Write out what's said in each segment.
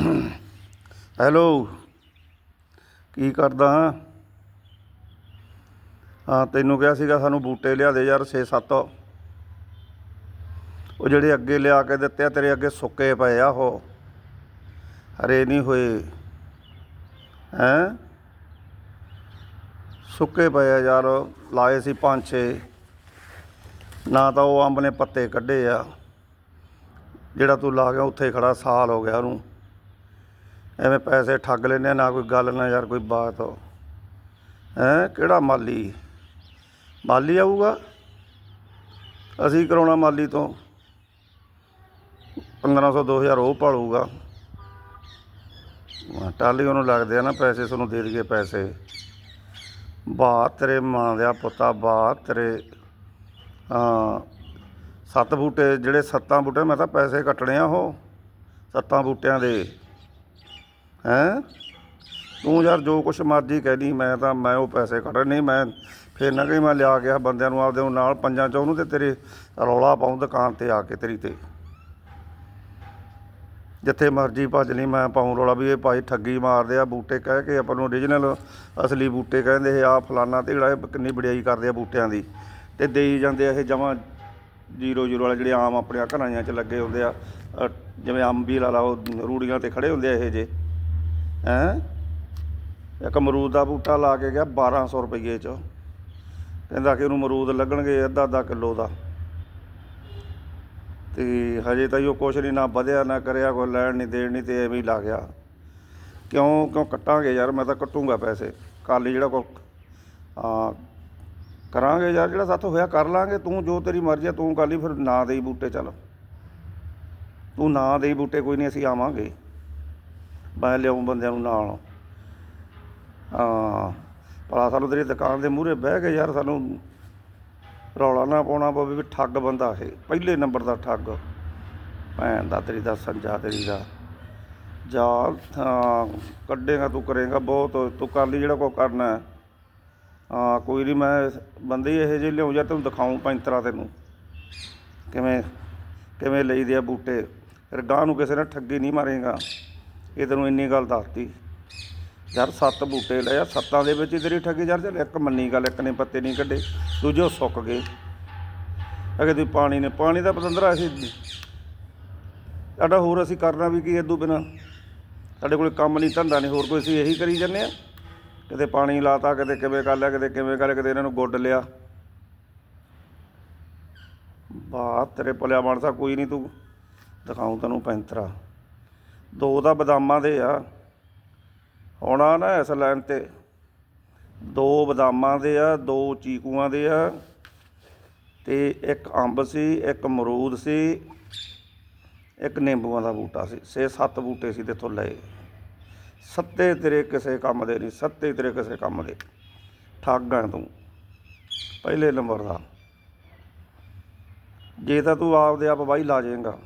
Hello, ਕੀ ਕਰਦਾ? ਹਾਂ, ਤੈਨੂੰ ਕਿਹਾ ਸੀਗਾ ਸਾਨੂੰ ਬੂਟੇ ਲਿਆ ਦੇ ਯਾਰ 6-7 ਉਹ ਜਿਹੜੇ ਅੱਗੇ ਲਿਆ ਕੇ ਦਿੱਤੇ ਆ, ਤੇਰੇ ਅੱਗੇ ਸੁੱਕੇ ਪਏ ਆ ਉਹ। ਹਰੇ ਨਹੀਂ ਹੋਏ। ਹੈਂ? ਸੁੱਕੇ ਪਏ ਆ ਯਾਰ, ਲਾਏ ਸੀ ਪੰਜ ਛੇ ਨਾ ਤਾਂ ਉਹ ਅੰਬ ਨੇ ਪੱਤੇ ਕੱਢੇ ਆ, ਜਿਹੜਾ ਤੂੰ ਲਾ ਗਿਆ ਉੱਥੇ ਹੀ ਖੜਾ, ਸਾਲ ਹੋ ਗਿਆ ਉਹਨੂੰ। ਐਵੇਂ ਪੈਸੇ ਠੱਗ ਲੈਂਦੇ ਆ, ਨਾ ਕੋਈ ਗੱਲ ਨਾ ਯਾਰ ਕੋਈ ਬਾਤ। ਹੈ ਕਿਹੜਾ ਮਾਲੀ? ਮਾਲੀ ਆਊਗਾ? ਅਸੀਂ ਕਰਾਉਣਾ ਮਾਲੀ ਤੋਂ। 1500 2000 ਉਹ ਭਾਲੂਗਾ। ਹਾਂ, ਟਾਲੀ ਉਹਨੂੰ ਲੱਗਦੇ ਆ ਨਾ ਪੈਸੇ ਤੁਹਾਨੂੰ ਦੇ ਦਈਏ ਪੈਸੇ। ਬਾ ਤੇਰੇ ਮਾਂ ਦਾ ਪੁੱਤਾ ਬਾ ਤੇਰੇ ਹਾਂ ਸੱਤ ਬੂਟੇ ਜਿਹੜੇ ਸੱਤਾਂ ਬੂਟੇ ਮੈਂ ਤਾਂ ਪੈਸੇ ਕੱਟਣੇ ਆ ਉਹ। ਸੱਤਾਂ ਬੂਟਿਆਂ ਦੇ। ਹੈਂ? ਤੂੰ ਯਾਰ ਜੋ ਕੁਛ ਮਰਜ਼ੀ ਕਹਿ ਮੈਂ ਤਾਂ, ਮੈਂ ਉਹ ਪੈਸੇ ਕੱਢ ਨਹੀਂ ਮੈਂ ਫੇਰ ਨਾ ਕਹੀ ਮੈਂ ਲਿਆ ਗਿਆ ਬੰਦਿਆਂ ਨੂੰ, ਆਪਦੇ ਨਾਲ ਪੰਜਾਂ ਚੋਂ ਉਹਨੂੰ ਤੇ ਤੇਰੇ ਰੌਲਾ ਪਾਉਂ ਦੁਕਾਨ ਤੇ ਆ ਕੇ ਤੇਰੀ ਤੇ। ਜਿੱਥੇ ਮਰਜ਼ੀ ਭੱਜ ਲਈ, ਮੈਂ ਪਾਉਂ ਰੌਲਾ ਵੀ ਇਹ ਭਾਈ ਠੱਗੀ ਮਾਰਦੇ ਆ ਬੂਟੇ, ਕਹਿ ਕੇ ਆਪਾਂ ਨੂੰ ਓਰੀਜਨਲ ਅਸਲੀ ਬੂਟੇ ਕਹਿੰਦੇ ਆ, ਫਲਾਨਾ ਢੀੜਾ ਕਿੰਨੀ ਵਡਿਆਈ ਕਰਦੇ ਆ ਬੂਟਿਆਂ ਦੀ। ਤੇ ਦੇਈ ਜਾਂਦੇ ਆ ਇਹ ਜਮਾਂ ਜੀਰੋ ਜੀਰੋ ਵਾਲੇ ਜਿਹੜੇ ਆਮ ਆਪਣੇ ਘਰਾਂ 'ਚ ਲੱਗੇ ਹੁੰਦੇ ਆ ਜਿਵੇਂ ਅੰਬੀ ਲਾ ਲਾ, ਉਹ ਰੂੜੀਆਂ ਤੇ ਖੜੇ ਹੁੰਦੇ ਆ ਇਹ ਜੇ। ਹੈਂ? ਇੱਕ ਅਮਰੂਦ ਦਾ ਬੂਟਾ ਲਾ ਕੇ ਗਿਆ 1200 ਰੁਪਏ ਚ। ਕਹਿੰਦਾ ਕਿ ਉਹਨੂੰ ਅਮਰੂਦ ਲੱਗਣਗੇ ਅੱਧਾ ਅੱਧਾ ਕਿਲੋ ਦਾ। ਤੇ ਹਜੇ ਤਾਂ ਉਹ ਕੁਛ ਨਹੀਂ ਨਾ ਵਧਿਆ, ਨਾ ਕਰਿਆ, ਕੋਈ ਲੈਣ ਨਹੀਂ ਦੇਣ ਨਹੀਂ ਤੇ ਐਵੇਂ ਹੀ ਲਾ ਗਿਆ। ਕਿਉਂ ਕਿਉਂ ਕੱਟਾਂਗੇ ਯਾਰ? ਮੈਂ ਤਾਂ ਕੱਟੂੰਗਾ ਪੈਸੇ। ਕੱਲ ਜਿਹੜਾ ਕੋ ਆ ਕਰਾਂਗੇ ਯਾਰ, ਜਿਹੜਾ ਸਾਥੋਂ ਹੋਇਆ ਕਰ ਲਾਂਗੇ। ਤੂੰ ਜੋ ਤੇਰੀ ਮਰਜ਼ੀ ਹੈ ਤੂੰ ਕਰ ਲਈ ਫਿਰ ਨਾ ਦੇਈ ਬੂਟੇ ਚੱਲ। ਤੂੰ ਨਾ ਦੇਈ ਬੂਟੇ, ਕੋਈ ਨਹੀਂ ਅਸੀਂ ਆਵਾਂਗੇ। ਮੈਂ ਲਿਆਉਂ ਬੰਦਿਆਂ ਨੂੰ ਨਾਲ। ਹਾਂ, ਭਲਾ ਸਾਨੂੰ ਤੇਰੀ ਦੁਕਾਨ ਦੇ ਮੂਹਰੇ ਬਹਿ ਕੇ ਯਾਰ ਸਾਨੂੰ ਰੌਲਾ ਨਾ ਪਾਉਣਾ ਪਵੇ ਵੀ ਠੱਗ ਬੰਦਾ ਇਹ, ਪਹਿਲੇ ਨੰਬਰ ਦਾ ਠੱਗ। ਭੈਣ ਦਾ, ਤੇਰੀ ਦਾ, ਸੰਜਾ ਤੇਰੀ ਦਾ। ਜਾ, ਹਾਂ, ਕੱਢੇਗਾ ਤੂੰ, ਕਰੇਗਾ ਬਹੁਤ, ਤੂੰ ਕਰ ਲਈ ਜਿਹੜਾ ਕੋ ਕਰਨਾ ਹਾਂ। ਕੋਈ ਨਹੀਂ ਮੈਂ ਬੰਦੇ ਇਹੋ ਜਿਹੇ ਲਿਆਉਂ ਜਾਂ ਤੈਨੂੰ ਦਿਖਾਉਂ ਪੈਂਤਰਾ ਤੈਨੂੰ। ਕਿਵੇਂ ਕਿਵੇਂ ਲਈਦੇ ਆ ਬੂਟੇ। ਫਿਰ ਗਾਂ ਨੂੰ ਕਿਸੇ ਨੇ ਠੱਗੀ ਨਹੀਂ ਮਾਰੇਗਾ। ਇਹ ਤੈਨੂੰ ਇੰਨੀ ਗੱਲ ਦੱਸਤੀ। ਯਾਰ ਸੱਤ ਬੂਟੇ ਲਏ ਆ, ਸੱਤਾਂ ਦੇ ਵਿੱਚ ਹੀ ਤੇਰੀ ਠੱਗੀ ਯਾਰ ਚੱਲ ਇੱਕ ਮੰਨੀ ਗੱਲ, ਇੱਕ ਨੇ ਪੱਤੇ ਨਹੀਂ ਕੱਢੇ, ਦੂਜੇ ਉਹ ਸੁੱਕ ਗਏ। ਅਗੇ ਤੂੰ ਪਾਣੀ ਨੇ, ਪਾਣੀ ਦਾ ਪਤੰਦਰਾ ਅਸੀਂ ਸਾਡਾ ਹੋਰ ਅਸੀਂ ਕਰਨਾ ਵੀ ਕੀ ਇਦੋਂ ਬਿਨਾ? ਸਾਡੇ ਕੋਲ ਕੰਮ ਨਹੀਂ, ਧੰਦਾ ਨਹੀਂ, ਹੋਰ ਕੋਈ ਅਸੀਂ ਇਹੀ ਕਰੀ ਜੰਨੇ ਆ? ਕਿਤੇ ਪਾਣੀ ਲਾਤਾ, ਕਿਤੇ ਕਿਵੇਂ ਕਰ ਲਿਆ, ਕਿਤੇ ਕਿਵੇਂ ਕਰ ਲਿਆ, ਕਿਤੇ ਇਹਨਾਂ ਨੂੰ ਗੁੱਡ ਲਿਆ। ਬਾ ਤੇਰੇ ਭਲਿਆ ਮਾਨਸਾ ਕੋਈ ਨਹੀਂ ਤੂੰ। ਦਿਖਾਉਂ ਤੈਨੂੰ ਪੈਂਤਰਾ। ਦੋ ਤਾਂ ਬਦਾਮਾਂ ਦੇ ਆ। ਹੁਣ ਨਾ ਇਸ ਲਾਈਨ ਤੇ। ਦੋ ਬਦਾਮਾਂ ਦੇ ਆ, ਦੋ ਚੀਕੂਆਂ ਦੇ ਆ ਤੇ ਇੱਕ ਅੰਬ ਸੀ, ਇੱਕ ਅਮਰੂਦ ਸੀ, ਇੱਕ ਨਿੰਬੂਆਂ ਦਾ ਬੂਟਾ ਸੀ। ਛੇ ਸੱਤ ਬੂਟੇ ਸੀ ਤੇਥੋਂ ਲਏ। ਸੱਤੇ ਤੇਰੇ ਕਿਸੇ ਕੰਮ ਦੇ ਨਹੀਂ, ਸੱਤੇ ਤੇਰੇ ਕਿਸੇ ਕੰਮ ਦੇ। ਠੱਗ ਤੂੰ। ਪਹਿਲੇ ਨੰਬਰ ਦਾ। ਜੇ ਤਾਂ ਤੂੰ ਆਪਦੇ ਆਪ ਵਾਹੀ ਲਾ ਜਾਏਗਾ।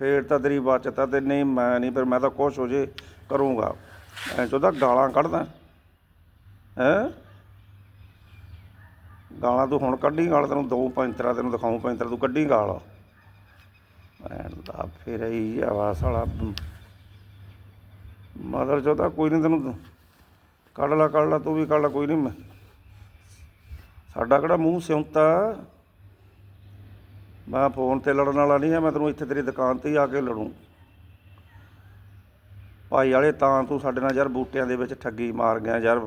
ਫੇਰ ਤਾਂ ਤੇਰੀ ਬਚਤ ਆ ਤੇ ਨਹੀਂ, ਮੈਂ ਨਹੀਂ, ਫਿਰ ਮੈਂ ਤਾਂ ਕੁਛ ਹੋ ਜੇ ਕਰੂੰਗਾ। ਐ ਚੋਦਾ ਗਾਲਾਂ ਕੱਢਦਾ। ਹੈ? ਗਾਲਾਂ ਤੂੰ ਹੁਣ ਕੱਢੀ ਗਾਲ, ਤੈਨੂੰ ਦੋ ਪੈਂਤਰਾ, ਤੈਨੂੰ ਦਿਖਾਉਂ ਪੈਂਤਰਾ, ਤੂੰ ਕੱਢੀ ਗਾਲ। ਐਨ ਦਾ ਫਿਰ ਹੀ ਆਵਾ ਸਾਲਾ। ਮਦਰ ਚੋਦਾ ਕੋਈ ਨਹੀਂ ਤੈਨੂੰ ਕੱਢ ਲਾ ਕੱਢ ਲਾ, ਤੂੰ ਵੀ ਕੱਢ ਲਾ, ਕੋਈ ਨਹੀਂ ਸਾਡਾ ਕਿਹੜਾ ਮੂੰਹ ਸਿਉਂਤਾ? ਮੈਂ ਫੋਨ ਤੇ ਲੜਨ ਵਾਲਾ ਨਹੀਂ ਹੈ, ਮੈਂ ਤੈਨੂੰ ਇੱਥੇ ਤੇਰੀ ਦੁਕਾਨ ਤੇ ਹੀ ਆ ਕੇ ਲੜੂੰ। ਭਾਈ ਵਾਲੇ, ਤਾਂ ਤੂੰ ਸਾਡੇ ਨਾਲ ਯਾਰ ਬੂਟਿਆਂ ਦੇ ਵਿੱਚ ਠੱਗੀ ਮਾਰ ਗਿਆ ਯਾਰ।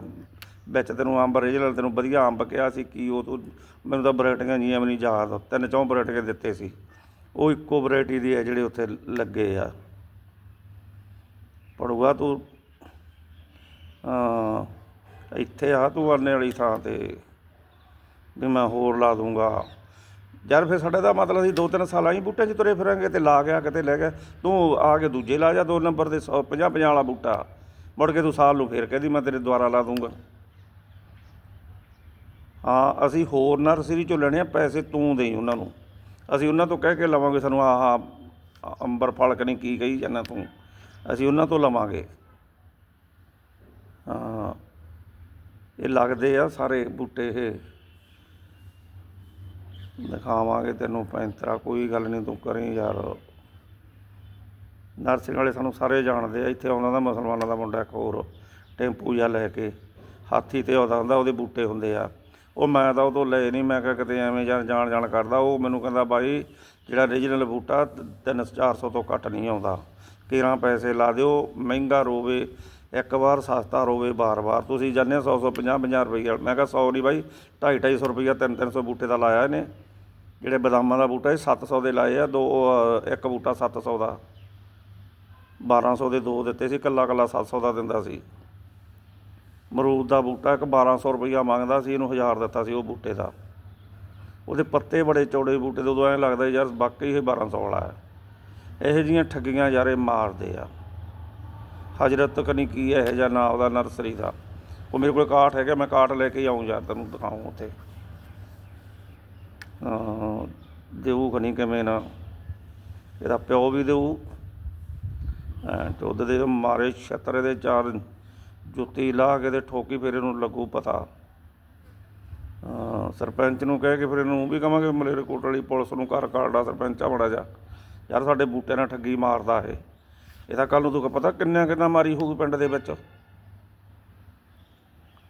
ਵਿੱਚ ਤੈਨੂੰ ਅੰਬ ਰੀਜਨਲ ਤੈਨੂੰ ਵਧੀਆ ਅੰਬ ਕਿਹਾ ਸੀ ਕੀ ਉਹ ਤੂੰ ਮੈਨੂੰ ਤਾਂ ਵੈਰਾਈਟੀਆਂ ਜੀਆਂ ਵੀ ਨਹੀਂ ਯਾਦ, ਤਿੰਨ ਚੌਂ ਵੈਰਾਈਟੀਆਂ ਦਿੱਤੇ ਸੀ। ਉਹ ਇੱਕੋ ਵੈਰਾਈਟੀ ਦੀ ਹੈ ਜਿਹੜੇ ਉੱਥੇ ਲੱਗੇ ਆ। ਪੜੂਗਾ ਤੂੰ। ਹਾਂ, ਇੱਥੇ ਆ ਤੂੰ ਆਨੇ ਵਾਲੀ ਥਾਂ ਤੇ। ਵੀ ਮੈਂ ਹੋਰ ਲਾ ਦੂੰਗਾ। ਯਾਰ ਫਿਰ ਸਾਡੇ ਦਾ ਮਤਲਬ ਅਸੀਂ ਦੋ ਤਿੰਨ ਸਾਲਾਂ ਹੀ ਬੂਟੇ 'ਚ ਤੁਰੇ ਫਿਰਾਂਗੇ ਤੇ ਲਾ ਗਿਆ, ਕਿਤੇ ਲੈ ਗਿਆ। ਤੂੰ ਆ ਕੇ ਦੂਜੇ ਲਾ ਜਾ ਦੋ ਨੰਬਰ ਦੇ 100 50 50 ਵਾਲਾ ਬੂਟਾ। ਮੁੜ ਕੇ ਤੂੰ ਸਾਲ ਨੂੰ ਫੇਰ ਕਹਿੰਦੀ ਮੈਂ ਤੇਰੇ ਦੁਆਰਾ ਲਾ ਦੂੰਗਾ। ਹਾਂ, ਅਸੀਂ ਹੋਰ ਨਰਸਰੀ ਚੋਂ ਲੈਣੇ ਆ, ਪੈਸੇ ਤੂੰ ਦੇਈ ਉਹਨਾਂ ਨੂੰ। ਅਸੀਂ ਉਹਨਾਂ ਤੋਂ ਕਹਿ ਕੇ ਲਵਾਂਗੇ ਸਾਨੂੰ, ਆਹ ਆਹ ਅੰਬਰ ਫਲਕ ਕਨੀ ਕੀ ਕਹੀ ਜਾਂਦਾ ਤੂੰ। ਅਸੀਂ ਉਹਨਾਂ ਤੋਂ ਲਵਾਂਗੇ। ਹਾਂ, ਇਹ ਲੱਗਦੇ ਆ ਸਾਰੇ ਬੂਟੇ ਇਹ। ਦਿਖਾਵਾਂਗੇ ਤੈਨੂੰ ਪੈਂਤਰਾ, ਕੋਈ ਗੱਲ ਨਹੀਂ, ਤੂੰ ਕਰੀ ਯਾਰ। ਨਰਸਿੰਗ ਵਾਲੇ ਸਾਨੂੰ ਸਾਰੇ ਜਾਣਦੇ ਆ, ਇੱਥੇ ਆਉਂਦਾ ਦਾ ਮੁਸਲਮਾਨਾਂ ਦਾ ਮੁੰਡਾ ਇੱਕ ਹੋਰ, ਟੈਂਪੂ ਜਾਂ ਲੈ ਕੇ, ਹਾਥੀ ਤੇ ਆਉਂਦਾ ਹੁੰਦਾ, ਉਹਦੇ ਬੂਟੇ ਹੁੰਦੇ ਆ। ਉਹ ਮੈਂ ਤਾਂ ਉਦੋਂ ਲਏ ਨਹੀਂ, ਮੈਂ ਕਿਹਾ ਕਿਤੇ ਐਵੇਂ ਜਾਣ ਜਾਣ ਜਾਣ ਕਰਦਾ, ਉਹ ਮੈਨੂੰ ਕਹਿੰਦਾ ਬਾਈ, ਜਿਹੜਾ ਰੀਜਨਲ ਬੂਟਾ 3-400 ਤੋਂ ਘੱਟ ਨਹੀਂ ਆਉਂਦਾ। ਕੇਰਾਂ ਪੈਸੇ ਲਾ ਦਿਓ, ਮਹਿੰਗਾ ਰੋਵੇ ਇੱਕ ਵਾਰ ਸਸਤਾ ਰੋਵੇ ਬਾਰ-ਬਾਰ ਤੁਸੀਂ ਜਾਂਦੇ 100 100 50 50 ਰੁਪਈਆ ਮੈਂ ਕਿਹਾ 100 ਨਹੀਂ ਬਾਈ 250 250 ਰੁਪਈਆ 3 300 ਬੂਟੇ ਦਾ ਲਾਇਆ ਇਹਨੇ। ਜਿਹੜੇ ਬਦਾਮਾਂ ਦਾ ਬੂਟਾ ਇਹ 700 ਦੇ ਲਾਏ ਆ। ਦੋ ਇੱਕ ਬੂਟਾ 700 ਦਾ। 1200 ਦੇ ਦੋ ਦਿੱਤੇ ਸੀ, ਕੱਲਾ ਕੱਲਾ 700 ਦਾ ਦਿੰਦਾ ਸੀ। ਮਰੂਦ ਦਾ ਬੂਟਾ ਇੱਕ 1200 ਰੁਪਈਆ ਮੰਗਦਾ ਸੀ, ਇਹਨੂੰ 1000 ਦਿੱਤਾ ਸੀ ਉਹ ਬੂਟੇ ਦਾ। ਉਹਦੇ ਪੱਤੇ ਬੜੇ ਚੌੜੇ ਬੂਟੇ ਦੇ ਉਦੋਂ ਐਂ ਲੱਗਦਾ ਯਾਰ, ਵਾਕਈ ਇਹ 1200 ਵਾਲਾ ਹੈ। ਇਹੋ ਜਿਹੀਆਂ ਠੱਗੀਆਂ ਯਾਰ ਇਹ ਮਾਰਦੇ ਆ। ਹਜਰਤ ਕਨੀ ਕੀ ਹੈ ਇਹ ਜਾਂ ਨਾ ਉਹਦਾ ਨਰਸਰੀ ਦਾ। ਉਹ ਮੇਰੇ ਕੋਲ ਕਾਠ ਹੈਗਾ, ਮੈਂ ਕਾਠ ਲੈ ਕੇ ਆਉਂ ਯਾਰ, ਤੈਨੂੰ ਦਿਖਾਉਂ ਉੱਥੇ। ਦੇਊ ਕਨੀ ਕਿਵੇਂ ਨਾ। ਇਹਦਾ ਪਿਓ ਵੀ ਦੇਊ, ਐਂ ਚੁੱਦ ਦੇ ਮਾਰੇ ਛਤਰੇ ਦੇ ਚਾਰ ਜੁੱਤੀ ਲਾ ਕੇ ਤੇ ਠੋਕੀ ਫਿਰ ਇਹਨੂੰ ਲੱਗੂ ਪਤਾ। ਸਰਪੰਚ ਨੂੰ ਕਹਿ ਕੇ ਫਿਰ ਇਹਨੂੰ ਵੀ ਕਵਾਂਗੇ ਮਲੇਰਕੋਟ ਵਾਲੀ ਪੁਲਿਸ ਨੂੰ ਘਰ ਕਾੜਦਾ ਸਰਪੰਚ ਆ ਬੜਾ ਜਾ। ਯਾਰ ਸਾਡੇ ਬੂਟੇ ਨਾਲ ਠੱਗੀ ਮਾਰਦਾ ਇਹ। ਇਹ ਤਾਂ ਕੱਲ ਨੂੰ ਤੂੰ ਪਤਾ ਕਿੰਨਾ ਕਿੰਨਾ ਮਾਰੀ ਹੋਊਗੀ ਪਿੰਡ ਦੇ ਵਿੱਚ।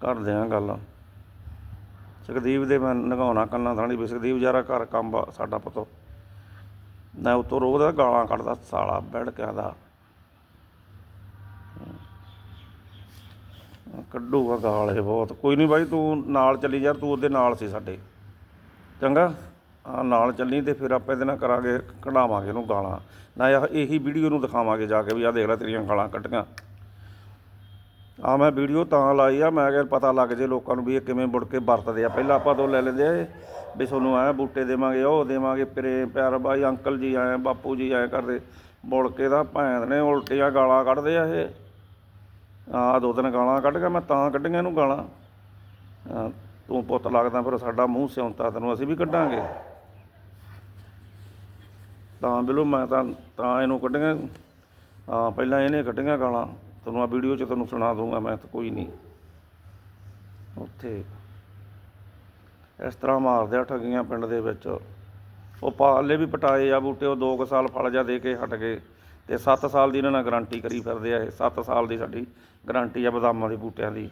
ਕਰਦੇ ਆ ਗੱਲ। ਸੁਖਦੀਪ ਦੇ ਮੈਂ ਨਗਾਉਣਾ ਕੰਨਾਂ ਥਾਣੀ ਵੀ। ਸੁਖਦੀਪ ਯਾਰਾ ਘਰ ਕੰਮ ਸਾਡਾ ਪਤੋ। ਨਾ ਉਤੋਂ ਰੋਦਾ ਗਾਲਾਂ ਕੱਢਦਾ, ਸਾਲਾ ਬੈੜ ਕੇ ਕੱਢੂਗਾ ਗਾਲ ਇਹ ਬਹੁਤ। ਕੋਈ ਨਹੀਂ ਬਾਈ, ਤੂੰ ਨਾਲ ਚੱਲੀ ਯਾਰ ਤੂੰ ਉਹਦੇ ਨਾਲ ਸੀ ਸਾਡੇ। ਚੰਗਾ? ਨਾਲ ਚੱਲੀ ਤੇ ਫਿਰ ਆਪਾਂ ਇਹਦੇ ਨਾਲ ਕਰਾਂਗੇ ਕਢਾਵਾਂਗੇ ਇਹਨੂੰ ਗਾਲਾਂ। ਨਾ ਇਹ- ਇਹੀ ਵੀਡੀਓ ਨੂੰ ਦਿਖਾਵਾਂਗੇ ਜਾ ਕੇ ਵੀ ਆ ਦੇਖ ਲੈ ਤੇਰੀਆਂ ਗਾਲਾਂ ਕੱਢੀਆਂ। ਆ ਮੈਂ ਵੀਡੀਓ ਤਾਂ ਲਾਈ ਆ ਮੈਂ ਕਿਹਾ ਪਤਾ ਲੱਗ ਜੇ ਲੋਕਾਂ ਨੂੰ ਵੀ ਇਹ ਕਿਵੇਂ ਮੁੜ ਕੇ ਵਰਤਦੇ ਆ। ਪਹਿਲਾਂ ਆਪਾਂ ਤੋਂ ਲੈ ਲੈਂਦੇ ਆ ਇਹ, ਵੀ ਤੁਹਾਨੂੰ ਐ ਬੂਟੇ ਦੇਵਾਂਗੇ ਉਹ ਦੇਵਾਂਗੇ ਪਿਰੇ ਪਿਆਰ ਬਾਈ ਅੰਕਲ ਜੀ ਆਏ ਬਾਪੂ ਜੀ ਆਏ ਕਰਦੇ। ਮੁੜ ਕੇ ਦਾ ਭੈਣ ਨੇ ਉਲਟੀਆਂ ਗਾਲਾਂ ਕੱਢਦੇ ਆ ਇਹ। ਆ ਦੋ ਤਿੰਨ ਗਾਲਾਂ ਕੱਢ ਕੇ ਮੈਂ ਤਾਂ ਕੱਢੀਆਂ ਇਹਨੂੰ ਗਾਲਾਂ। ਤੂੰ ਪੁੱਤ ਲੱਗਦਾ ਫਿਰ ਸਾਡਾ ਮੂੰਹ ਸਿਉਂਤਾ ਤੈਨੂੰ ਅਸੀਂ ਵੀ ਕੱਢਾਂਗੇ। ਤਾਂ ਬਿਲੋ ਮੈਂ ਤਾਂ ਤਾਂ ਇਹਨੂੰ ਕੱਢੀਆਂ। ਹਾਂ, ਪਹਿਲਾਂ ਇਹਨੇ ਕੱਢੀਆਂ ਗਾਲਾਂ। ਤੁਹਾਨੂੰ ਆ ਵੀਡੀਓ 'ਚ ਤੁਹਾਨੂੰ ਸੁਣਾ ਦੂੰਗਾ ਮੈਂ ਤਾਂ ਕੋਈ ਨਹੀਂ। ਉੱਥੇ ਇਸ ਤਰ੍ਹਾਂ ਮਾਰਦੇ ਆ ਠੱਗੀਆਂ ਪਿੰਡ ਦੇ ਵਿੱਚ। ਉਹ ਪਾਲੇ ਵੀ ਪਟਾਏ ਆ ਬੂਟੇ, ਉਹ 2 ਸਾਲ ਫਲ ਜਾ ਦੇ ਕੇ ਹਟ ਗਏ। ਤੇ 7 ਸਾਲ ਦੀ ਇਹਨਾਂ ਨਾਲ ਗਾਰੰਟੀ ਕਰੀ ਫਿਰਦੇ ਆ ਇਹ। 7 ਸਾਲ ਦੀ ਸਾਡੀ ਗਾਰੰਟੀ ਆ ਬਦਾਮਾਂ ਦੇ ਬੂਟਿਆਂ ਦੀ।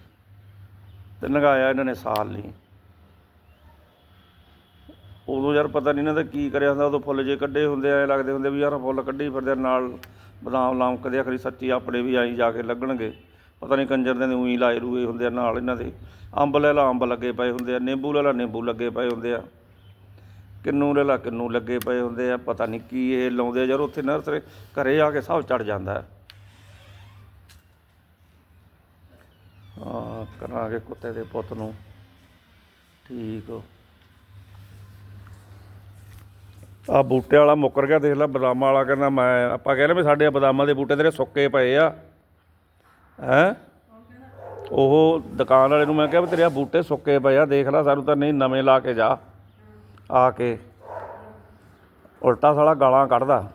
ਤੇ ਲੰਘਾਇਆ ਇਹਨਾਂ ਨੇ ਸਾਲ ਨਹੀਂ। ਉਦੋਂ ਯਾਰ ਪਤਾ ਨਹੀਂ ਇਹਨਾਂ ਦਾ ਕੀ ਕਰਿਆ ਹੁੰਦਾ ਉਦੋਂ ਫੁੱਲ ਜੇ ਕੱਢੇ ਹੁੰਦੇ ਆ ਲੱਗਦੇ ਹੁੰਦੇ ਵੀ ਯਾਰ ਫੁੱਲ ਕੱਢੀ ਫਿਰਦੇ ਆ, ਨਾਲ ਬਦਾਮ ਲਾਮਕਦੇ ਕਦੇ ਆਖਰੀ ਸੱਚੀ ਆਪਣੇ ਵੀ ਆਈ ਜਾ ਕੇ ਲੱਗਣਗੇ। ਪਤਾ ਨਹੀਂ ਕੰਜਰ ਦੇ ਉਹੀ ਲਾਏ ਰੂਏ ਹੁੰਦੇ ਆ ਨਾਲ ਇਹਨਾਂ ਦੇ। ਅੰਬ ਲੈ ਲਾ ਅੰਬ ਲੱਗੇ ਪਏ ਹੁੰਦੇ ਆ ਨਿੰਬੂ ਲੈ ਲਾ ਨਿੰਬੂ ਲੱਗੇ ਪਏ ਹੁੰਦੇ ਆ। ਕਿੰਨੂ ਲੈ ਲਾ ਕਿੰਨੂ ਲੱਗੇ ਪਏ ਹੁੰਦੇ ਆ ਪਤਾ ਨਹੀਂ ਕੀ ਇਹ ਲਾਉਂਦੇ ਆ। ਯਾਰ ਉੱਥੇ ਨਰਸਰੇ ਘਰੇ ਆ ਕੇ ਸਭ ਚੜ ਜਾਂਦਾ। ਹੈ ਹਾਂ ਕਰਾਂਗੇ ਕੁੱਤੇ ਦੇ ਪੁੱਤ ਨੂੰ। ਠੀਕ ਆ ਬੂਟੇ ਵਾਲਾ ਮੁੱਕਰ ਗਿਆ, ਦੇਖ ਲੈ ਬਦਾਮਾਂ ਵਾਲਾ ਕਹਿੰਦਾ ਮੈਂ, ਆਪਾਂ ਕਹਿੰਦੇ ਵੀ ਸਾਡੇ ਬਦਾਮਾਂ ਦੇ ਬੂਟੇ ਤੇਰੇ ਸੁੱਕੇ ਪਏ ਆ। ਹੈ? ਉਹ ਦੁਕਾਨ ਵਾਲੇ ਨੂੰ ਮੈਂ ਕਿਹਾ ਵੀ ਤੇਰੇ ਆ ਬੂਟੇ ਸੁੱਕੇ ਪਏ ਆ, ਦੇਖ ਲੈ ਸਾਨੂੰ ਤਾਂ ਨਹੀਂ ਨਵੇਂ ਲਾ ਕੇ ਜਾ। ਆ ਕੇ ਉਲਟਾ ਸਾਲਾ ਗਾਲਾਂ ਕੱਢਦਾ।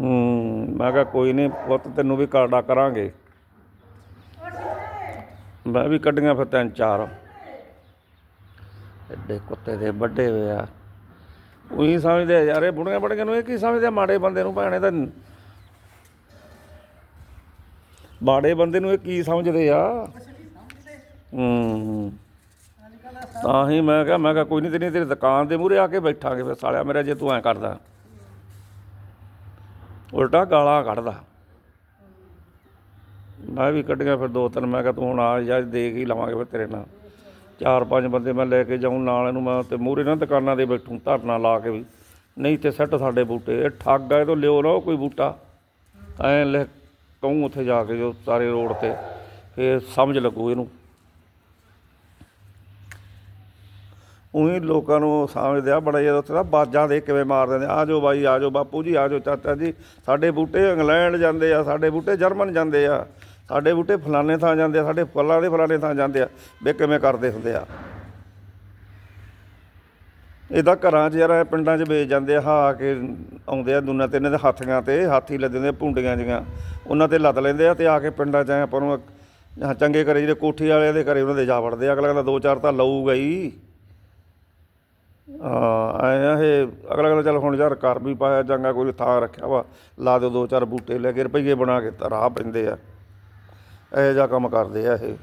ਹੂੰ, ਮੈਂ ਕਿਹਾ ਕੋਈ ਨਹੀਂ ਪੁੱਤ, ਤੈਨੂੰ ਵੀ ਕਾਰਡਾ ਕਰਾਂਗੇ। ਮੈਂ ਵੀ ਕੱਢੀਆਂ ਫਿਰ ਤਿੰਨ ਚਾਰ। ਐਡੇ ਕੁੱਤੇ ਦੇ ਵੱਡੇ ਹੋਏ ਆ। ਉਹੀ ਸਮਝਦੇ ਯਾਰ, ਇਹ ਬੁੜੀਆਂ ਬੜੀਆਂ ਨੂੰ ਇਹ ਕੀ ਸਮਝਦੇ ਆ? ਮਾੜੇ ਬੰਦੇ ਨੂੰ ਭੈਣੇ ਤਾਂ ਮਾੜੇ ਬੰਦੇ ਨੂੰ ਇਹ ਕੀ ਸਮਝਦੇ ਆ? ਹੂੰ। ਤਾਂ ਹੀ ਮੈਂ ਕਿਹਾ ਮੈਂ ਕਿਹਾ ਕੋਈ ਨਹੀਂ ਤੇਰੀ ਤੇਰੀ ਦੁਕਾਨ ਦੇ ਮੂਹਰੇ ਆ ਕੇ ਬੈਠਾਂਗੇ ਫਿਰ ਸਾਲਿਆ, ਮੇਰਾ ਜੇ ਤੂੰ ਐ ਕਰਦਾ। ਉਲਟਾ ਗਾਲਾਂ ਕੱਢਦਾ। ਮੈਂ ਵੀ ਕੱਢੀਆਂ ਫਿਰ ਦੋ ਤਿੰਨ, ਮੈਂ ਕਿਹਾ ਤੂੰ ਹੁਣ ਆ, ਜਾ ਦੇਖ ਹੀ ਲਵਾਂਗੇ ਫਿਰ ਤੇਰੇ ਨਾਲ। ਚਾਰ ਪੰਜ ਬੰਦੇ ਮੈਂ ਲੈ ਕੇ ਜਾਊਂ, ਨਾਲ ਇਹਨੂੰ ਮੈਂ ਤੇ ਮੂਹਰੇ ਨਾ ਦੁਕਾਨਾਂ ਦੇ ਬੈਠੂ, ਧਰਨਾ ਲਾ ਕੇ ਵੀ। ਨਹੀਂ ਤੇ ਸੱਟ ਸਾਡੇ ਬੂਟੇ, ਇਹ ਠੱਗ ਆ, ਇਹ ਤੋਂ ਲਿਓ ਨਾ ਕੋਈ ਬੂਟਾ। ਐ ਲੈ ਕਹੂੰ ਉੱਥੇ ਜਾ ਕੇ ਜੋ ਸਾਰੇ ਰੋਡ ਤੇ, ਫੇਰ ਸਮਝ ਲੱਗੂ ਇਹਨੂੰ। ਉਹੀ ਲੋਕਾਂ ਨੂੰ ਸਮਝਦੇ ਆ, ਬੜਾ ਜ਼ਿਆਦਾ ਉੱਥੇ ਤਾਂ ਬਾਜਾਂ ਦੇ ਕਿਵੇਂ ਮਾਰ ਦਿੰਦੇ ਆ ਜਾਓ ਬਾਈ ਆ ਜਾਓ ਬਾਪੂ ਜੀ ਆ ਜਾਓ ਚਾਚਾ ਜੀ, ਸਾਡੇ ਬੂਟੇ ਇੰਗਲੈਂਡ ਜਾਂਦੇ ਆ, ਸਾਡੇ ਬੂਟੇ ਜਰਮਨ ਜਾਂਦੇ ਆ। ਸਾਡੇ ਬੂਟੇ ਫਲਾਣੇ ਥਾਂ ਜਾਂਦੇ ਆ, ਸਾਡੇ ਫਲਾਂ ਦੇ ਫਲਾਣੇ ਥਾਂ ਜਾਂਦੇ ਆ। ਵੇ ਕਿਵੇਂ ਕਰਦੇ ਹੁੰਦੇ ਆ। ਇਹਦਾ ਘਰਾਂ 'ਚ ਯਾਰ ਪਿੰਡਾਂ 'ਚ ਵੇਚ ਜਾਂਦੇ ਆ, ਹਾ ਕੇ ਆਉਂਦੇ ਆ ਦੁਨਾ ਤੇ, ਇਹਨਾਂ ਦੇ ਹਾਥੀਆਂ ਤੇ, ਹਾਥੀ ਲੱਦੇ ਹੁੰਦੇ ਆ ਭੁੰਡੀਆਂ ਜੀਆਂ ਉਹਨਾਂ ਤੇ ਲੱਦ ਲੈਂਦੇ ਆ ਤੇ ਆ ਕੇ ਪਿੰਡਾਂ 'ਚ ਆਏ ਆਪਾਂ ਨੂੰ ਚੰਗੇ ਘਰੇ ਜਿਹੜੇ ਕੋਠੀ ਵਾਲਿਆਂ ਦੇ ਘਰੇ ਉਹਨਾਂ ਦੇ ਜਾ ਵੜਦੇ ਆ। ਅਗਲਾ ਕਹਿੰਦਾ ਦੋ ਚਾਰ ਤਾਂ ਲਊਗਾ ਹੀ। ਆਏ ਆ ਇਹ, ਅਗਲਾ ਅਗਲਾ ਚੱਲ ਹੁਣ ਯਾਰ ਘਰ ਵੀ ਪਾਇਆ, ਚੰਗਾ ਕੋਈ ਥਾਂ ਰੱਖਿਆ ਵਾ। ਲਾ ਦਿਓ ਦੋ ਚਾਰ ਬੂਟੇ ਲੈ ਕੇ ਰੁਪਈਏ ਬਣਾ ਕੇ ਤਾਂ ਰਾਹ ਪੈਂਦੇ ਆ। ਇਹੋ ਜਿਹਾ ਕੰਮ ਕਰਦੇ ਆ ਇਹ।